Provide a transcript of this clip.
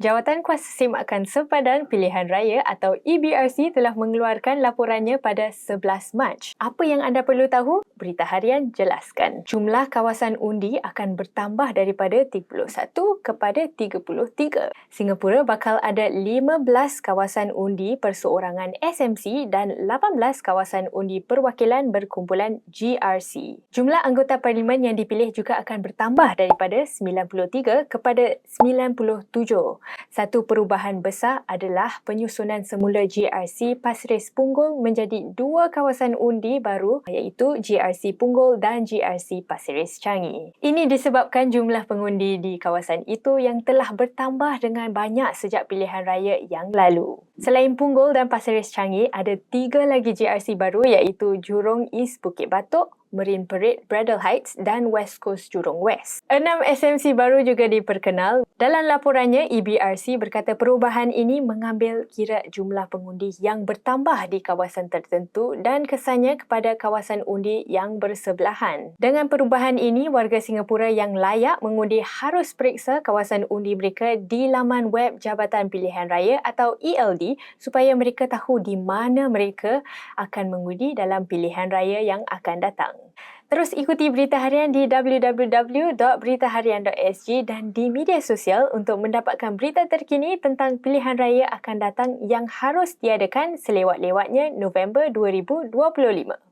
Jawatan Kuasa Semakan Sempadan Pilihan Raya atau EBRC telah mengeluarkan laporannya pada 11 Mac. Apa yang anda perlu tahu? Berita Harian jelaskan. Jumlah kawasan undi akan bertambah daripada 31 kepada 33. Singapura bakal ada 15 kawasan undi perseorangan SMC dan 18 kawasan undi perwakilan berkumpulan GRC. Jumlah anggota parlimen yang dipilih juga akan bertambah daripada 93 kepada 97. Satu perubahan besar adalah penyusunan semula GRC Pasir Punggol menjadi dua kawasan undi baru iaitu GRC Punggol dan GRC Pasir Changi. Ini disebabkan jumlah pengundi di kawasan itu yang telah bertambah dengan banyak sejak pilihan raya yang lalu. Selain Punggol dan Pasir Ris Changi, ada tiga lagi GRC baru iaitu Jurong East Bukit Batok, Marine Parade, Bradle Heights dan West Coast Jurong West. Enam SMC baru juga diperkenal. Dalam laporannya, EBRC berkata perubahan ini mengambil kira jumlah pengundi yang bertambah di kawasan tertentu dan kesannya kepada kawasan undi yang bersebelahan. Dengan perubahan ini, warga Singapura yang layak mengundi harus periksa kawasan undi mereka di laman web Jabatan Pilihan Raya atau ELD supaya mereka tahu di mana mereka akan mengundi dalam pilihan raya yang akan datang. Terus ikuti berita harian di www.beritaharian.sg dan di media sosial untuk mendapatkan berita terkini tentang pilihan raya akan datang yang harus diadakan selewat-lewatnya November 2025.